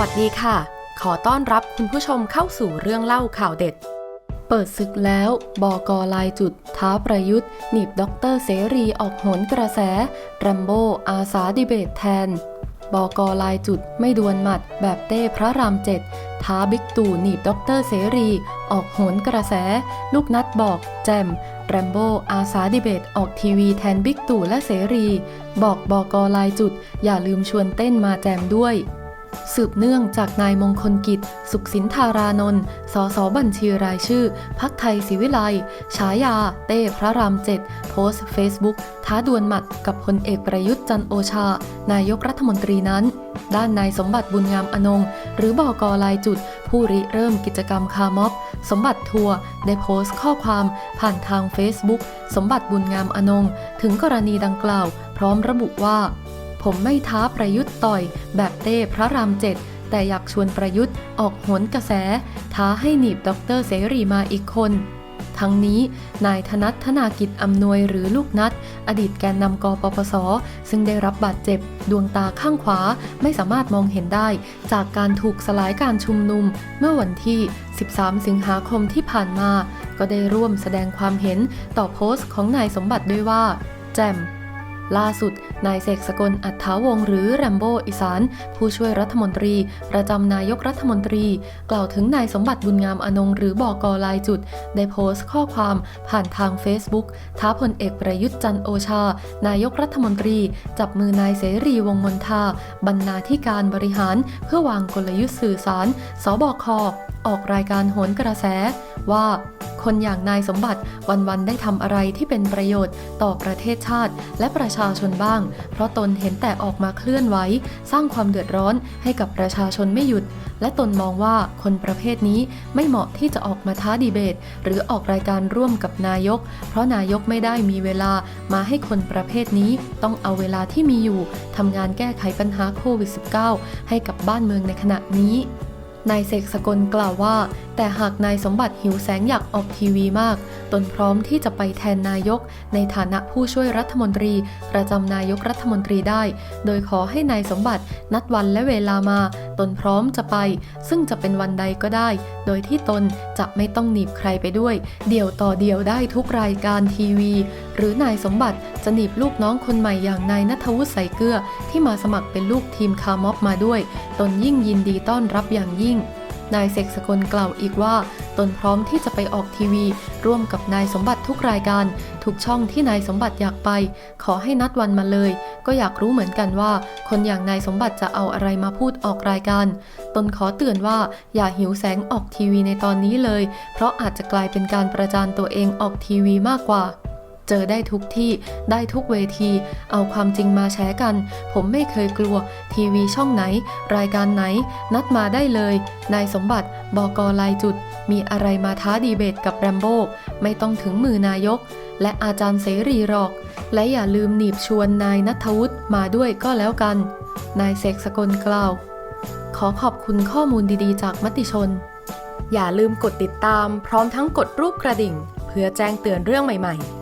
วัสดีค่ะ ขอต้อนรับคุณผู้ชมเข้าสู่เรื่องเล่าข่าวเด็ด เปิดศึกแล้ว บอกอลายจุด ท้าประยุทธ์ หนีบด็อกเตอร์เสรีออกโหนกระแสแรมโบอาสาดีเบตแทน บอกอลายจุดไม่ดวลหมัด แบบเต้พระรามเจ็ดท้าบิ๊กตู่หนีบด็อกเตอร์เสรี ออกโหนกระแส ลูกนัดบอก แจมแรมโบอาสาดีเบตออกทีวีแทนบิ๊กตู่และเสรี บอกบอกอลายจุด อย่าลืมชวนเต้นมาแจมด้วย สืบเนื่องจากนายมงคลกิจ สุขสินธารานนท์ สสบัญชีรายชื่อ พักไทยศิวิไลฉายา เต้พระรามเจ็ดโพสต์เฟซบุ๊กท้าดวลหมัดกับพลเอกประยุทธ์จันโอชา นายกรัฐมนตรีนั้น ด้านนายสมบัติบุญงามอนง หรือบอกอลายจุด ผู้ริเริ่มกิจกรรมคาร์ม็อบ สมบัติทัวร์ได้โพสต์ข้อความผ่านทางเฟซบุ๊กสมบัติบุญงามอนง ถึงกรณีดังกล่าว พร้อมระบุว่า ผมไม่ท้าประยุทธ์ต่อย แบบเต้พระรามเจ็ดแต่อยากชวนประยุทธ์ออกโหนกระแส ท้าให้หนีบดรเสรีมาอีกคน ทั้งนี้นายธนัทธนากิจอำนวยหรือลูกนัด อดีตแกนนำกปปส ซึ่งได้รับบาดเจ็บ ดวงตาข้างขวาไม่สามารถมองเห็นได้ จากการถูกสลายการชุมนุม เมื่อวันที่ 13 สิงหาคมที่ผ่านมา ก็ได้ร่วมแสดงความเห็นต่อโพสต์ของนายสมบัติด้วยว่า แจม ล่าสุด นายเสกสกลอัฏฐาวงหรือแรมโบ้อีสาน ผู้ช่วยรัฐมนตรี ประจำนายกรัฐมนตรี กล่าวถึงนายสมบัติบุญงามอนงหรือบอกอลายจุด ได้โพสต์ข้อความผ่านทาง Facebook ท้าพลเอกประยุทธ์จันโอชา นายกรัฐมนตรี จับมือนายเสรีวงมนทาบรรณาธิการบริหาร เพื่อวางกลยุทธ์สื่อสาร สบคออกรายการโหนกระแสว่า คนอย่างนายสมบัติวันๆได้ทำอะไรที่เป็นประโยชน์ต่อประเทศชาติ และประชาชนบ้าง เพราะตนเห็นแต่ออกมาเคลื่อนไหวสร้างความเดือดร้อนให้กับประชาชนไม่หยุด และตนมองว่าคนประเภทนี้ไม่เหมาะที่จะออกมาท้าดีเบต หรือออกรายการร่วมกับนายก เพราะนายกไม่ได้มีเวลามาให้คนประเภทนี้ต้องเอาเวลาที่มีอยู่ทำงานแก้ไขปัญหาโควิด -19 ให้กับบ้านเมืองในขณะนี้ นายเสกสกลกล่าวว่า แต่หากนายสมบัติหิวแสงอยากออกทีวีมาก ตนพร้อมที่จะไปแทนนายก ในฐานะผู้ช่วยรัฐมนตรี ประจำนายกรัฐมนตรีได้ โดยขอให้นายสมบัตินัดวันและเวลามา ตนพร้อมจะไป ซึ่งจะเป็นวันใดก็ได้ โดยที่ตนจะไม่ต้องหนีบใครไปด้วย เดี่ยวต่อเดี่ยวได้ทุกรายการทีวี หรือนายสมบัติ จะหนีบลูกน้องคนใหม่อย่างนายนัทวุฒิใสเกลือที่มาสมัครเป็นลูกทีมคาร์ม็อบมาด้วย ตนยิ่งยินดีต้อนรับอย่างยิ่ง นายเสกสกลกล่าวอีกว่า ตนพร้อมที่จะไปออกทีวี ร่วมกับนายสมบัติทุกรายการ ทุกช่องที่นายสมบัติอยากไป ขอให้นัดวันมาเลย ก็อยากรู้เหมือนกันว่า คนอย่างนายสมบัติจะเอาอะไรมาพูดออกรายการ ตนขอเตือนว่าอย่าหิวแสงออกทีวีในตอนนี้เลย เพราะอาจจะกลายเป็นการประจานตัวเองออกทีวีมากกว่า เจอได้ทุกที่ได้ทุกเวที เอาความจริงมาแชร์กัน ผมไม่เคยกลัว ทีวีช่องไหน รายการไหน นัดมาได้เลย นายสมบัติบอกอลายจุด มีอะไรมาท้าดีเบตกับแรมโบ้ไม่ต้องถึงมือนายก และอาจารย์เสรีหรอก และอย่าลืมหนีบชวนนายนัทวุฒิมาด้วยก็แล้วกัน นายเสกสกลกล่าว ขอขอบคุณข้อมูลดีๆ จากมติชนอย่าลืมกดติดตามพร้อมทั้งกดรูปกระดิ่ง เพื่อแจ้งเตือนเรื่องใหม่ ๆ